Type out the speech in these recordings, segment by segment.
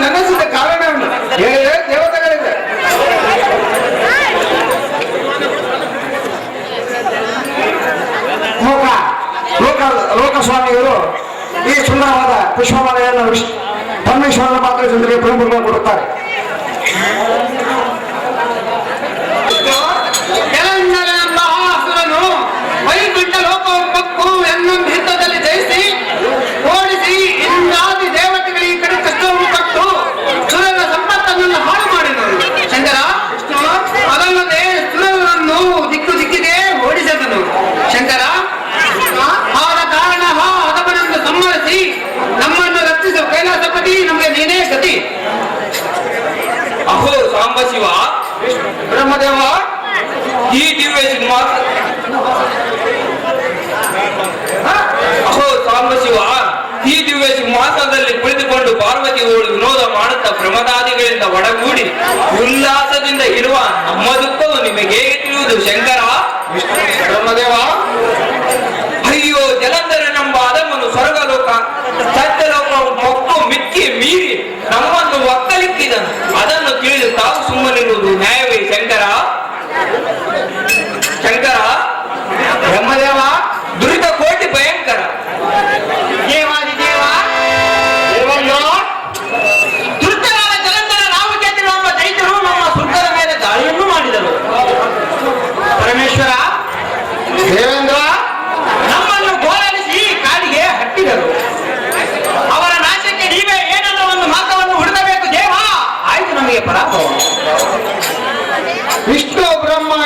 ನನಸಿದ ಕಾರಣವನ್ನು. ದೇವತೆಗಳಿದೆ ಲೋಕ ಲೋಕ ಲೋಕಸ್ವಾಮಿಯವರು ಈ ಸುಂದರವಾದ ಪುಷ್ಪಮಾಲೆಯನ್ನು ಪರಮೇಶ್ವರನ ಪಾತ್ರ ಪ್ರಮುಖ ಕೊಡುತ್ತಾರೆ.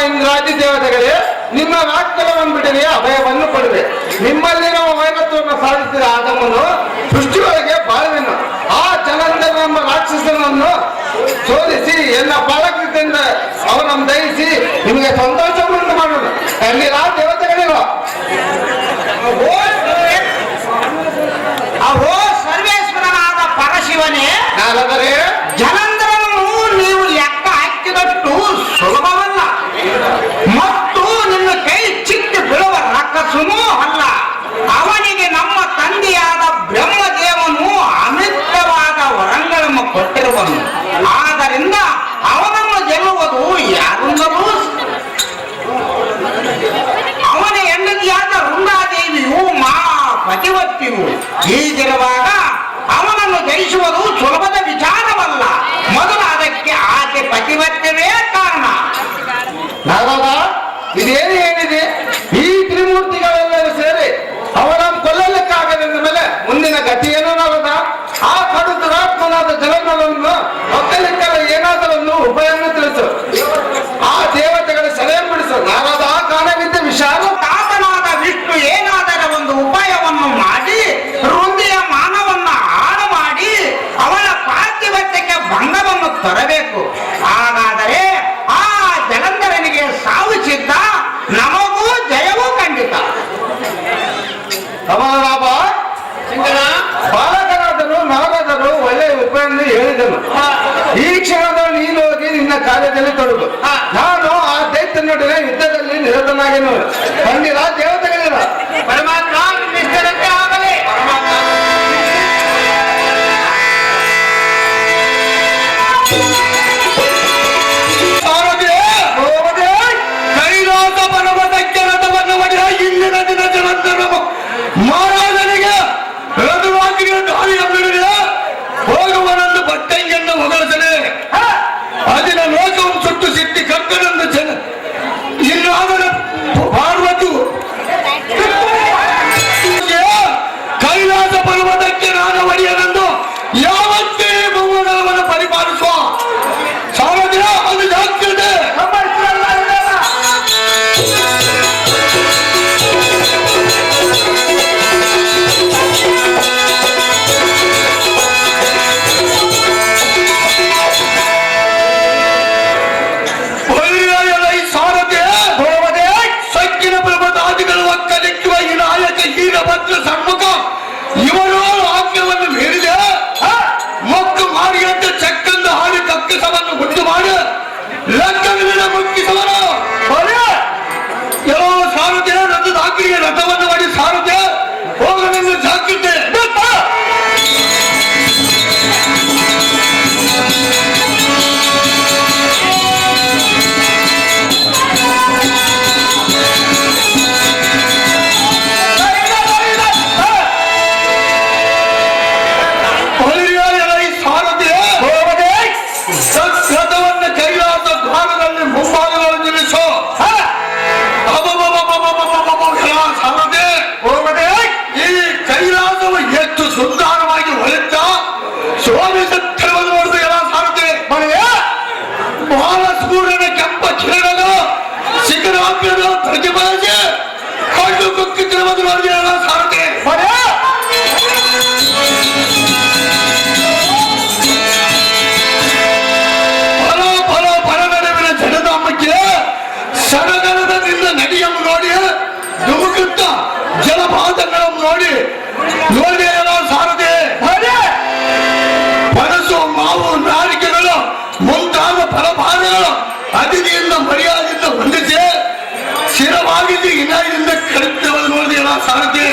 ಇಂದ್ರಾದಿ ದೇವತೆಗಳೇ ನಿಮ್ಮ ವಾಕ್ಯವನ್ನು ಬಿಡನೆಯ ಅಭಯವನ್ನು ಕೊಡುವೆ ನಿಮ್ಮಲ್ಲಿ ನಾವು ವೈಭತ್ವವನ್ನು ಸಾಧಿಸಿದ ಆದಮನು ಸೃಷ್ಟಿಯೊಳಗೆ ಬಾಳುವೆನು. ಆ ಜಲಂಧನ ಎಂಬ ರಾಕ್ಷಸನನ್ನು ಸೋಲಿಸಿ ಎಲ್ಲ ಬಾಳಕೃತಿಯಿಂದ ಅವನನ್ನು ದಯಿಸಿ ನಿಮಗೆ ಸಂತೋಷವನ್ನು ಮಾಡೋಣ ಅಲ್ಲಿ ಆ ದೇವತೆಗಳಿಲ್ಲ ಅಹೋ ಸರ್ವೇಶ್ವರನಾದ ಪರಶಿವನೇ ಜನ ಮೂರನೇ ಕೆಂಪ ಕ್ಷಣಗಳು ಸಿಗರಾಮಯ್ಯನವರು ಪ್ರತಿಭಟಿಸಿ ಕಣ್ಣು ಕುಕ್ಕಿತ್ತಿರುವುದು ನೋಡಿದ அதுக்கு இந்த மரியாதை வந்துச்சு? சிறவாகிட்டு என்ன இந்த கருத்து வருவது எல்லாம் சார்ந்து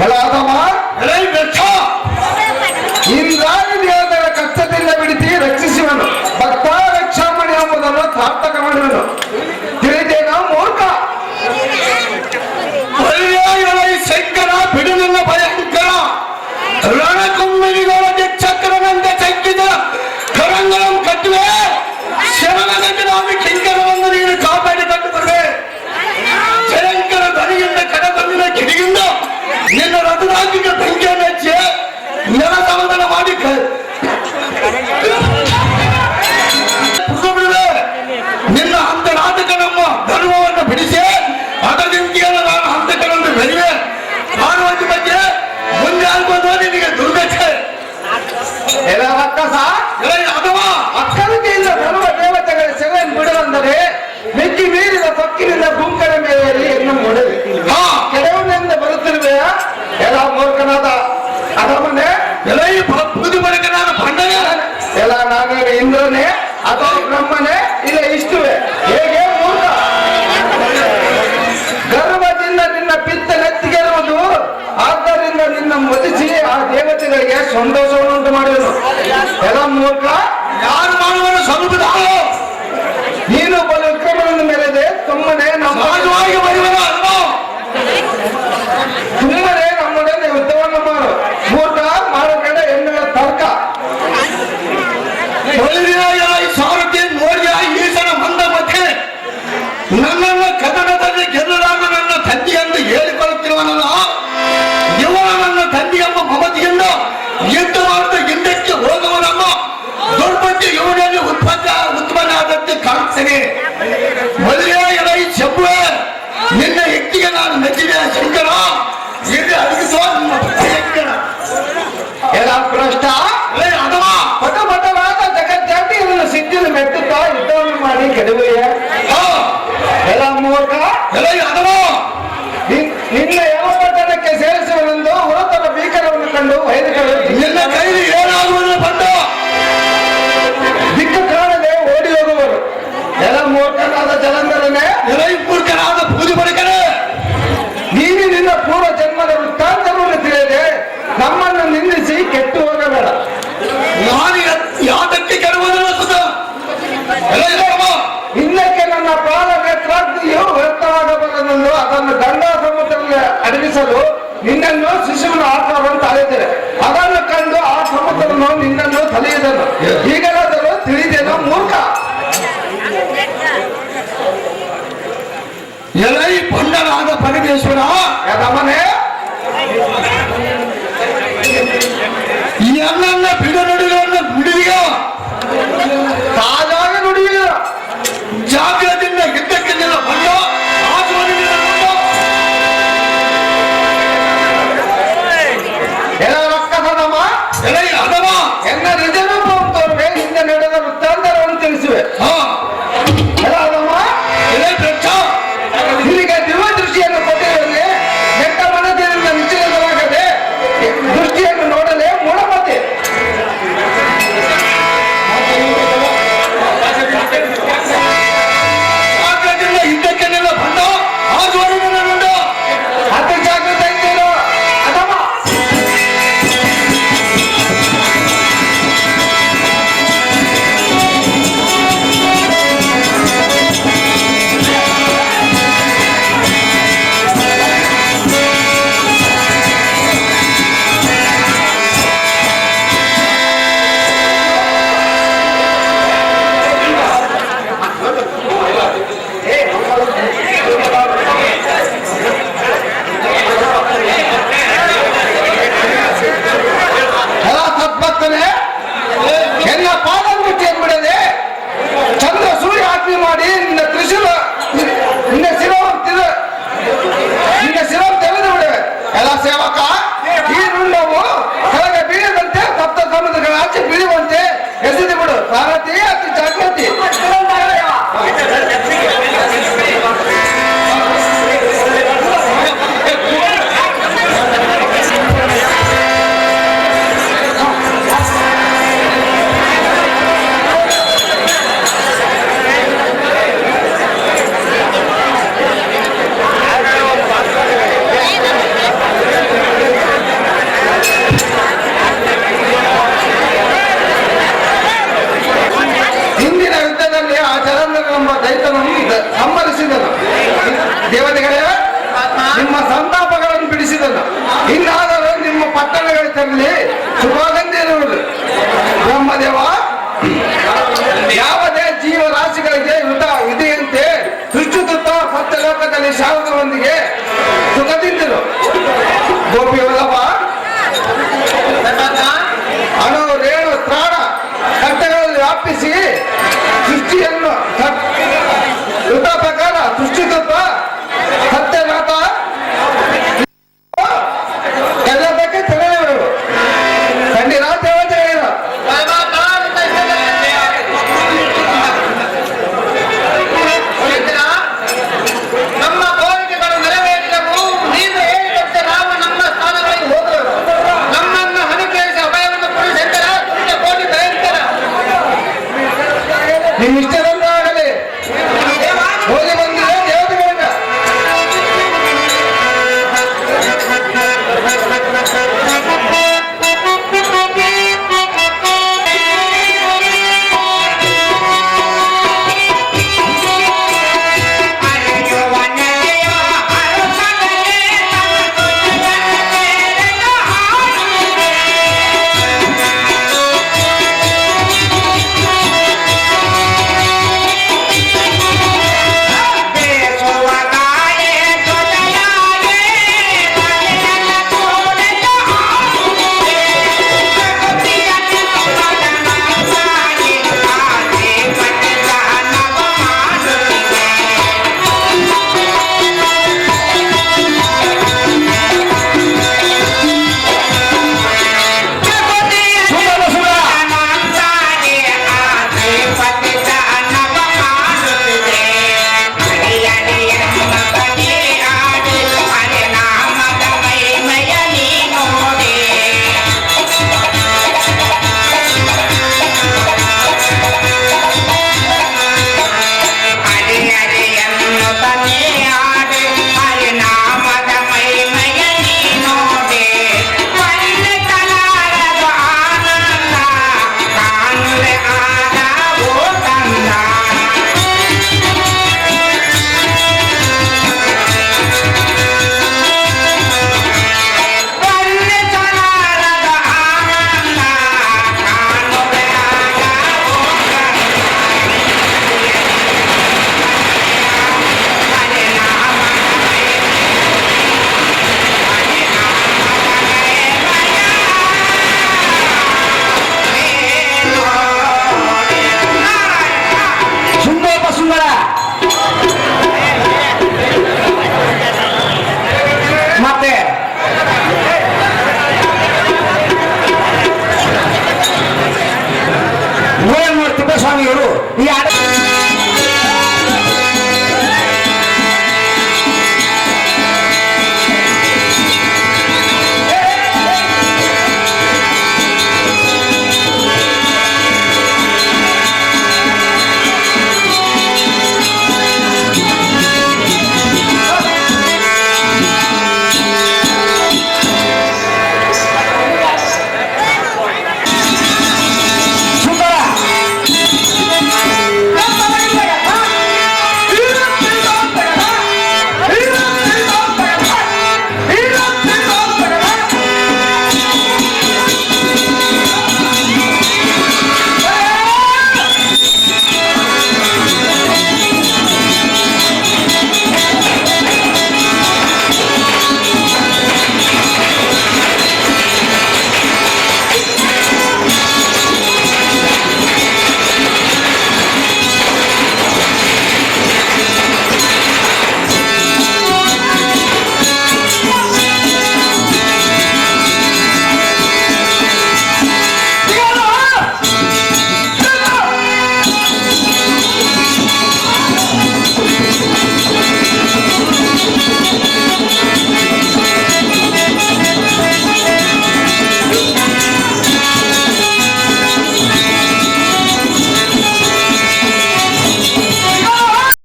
好了，那么。ನಿನ್ನ ಹಂತ ನಾಟಕ ನಮ್ಮ ಧರ್ಮವನ್ನು ಬಿಡಿಸಿ ಅದರಿಂದ ನಾನು ಹಂತಕನನ್ನು ಬೆಳೆವೆ ಭಾನುವಂತಿ ಬಗ್ಗೆ ಮುಂದೆ ಆಗ್ಬೋದು ನಿನಗೆ ದುರ್ಗಚ್ಚೆ ಅದವಾ? ಅಥವಾ ಬ್ರಹ್ಮನೆ ಇಲ್ಲ ಇಷ್ಟುವೆ. ಹೇಗೆ? ಮೂರ್ಖ. ಗರ್ಭದಿಂದ ನಿನ್ನ ಪಿತ್ತ ನೆತ್ತಿಗೆರುವುದು ಆದ್ದರಿಂದ ನಿನ್ನ ಮದಿಸಿ ಆ ದೇವತೆಗಳಿಗೆ ಸಂತೋಷವನ್ನು ಉಂಟು ಮಾಡಿದರು ಎಲ್ಲ ಮೂರ್ಖ? ಯಾರು ಮಾಡುವನು ಸ್ವಲ್ಪ ನೀನು ಬಲ ವಿಕ್ರಮನನ್ನು ಮೇಲೆ ತುಂಬನೇ ನಮ್ಮ ಸಹಜವಾಗಿ ಬರುವನು ಅಲ್ವಾ? ಯುದ್ಧ ಅದನ್ನು ಗಂಗಾ ಸಮುದ್ರದಲ್ಲಿ ಅಡಗಿಸಲು ನಿನ್ನನ್ನು ಶಿಶುವಿನ ಆಕಾರವನ್ನು ತಾಳಿದ್ದೇನೆ ಅದನ್ನು ಕಂಡು ಆ ಸಮುದ್ರವನ್ನು ನಿನ್ನನ್ನು ತಲೆಯಿದನು. ಈಗಲಾದರೂ ತಿಳಿದೇನೋ ಮೂರ್ಖ? ಎಲೈ ಬಂಡನಾದ ಪರಮೇಶ್ವರ. ಈ ಎಲ್ಲ ಬಿಡುನುಡಿಗಳನ್ನು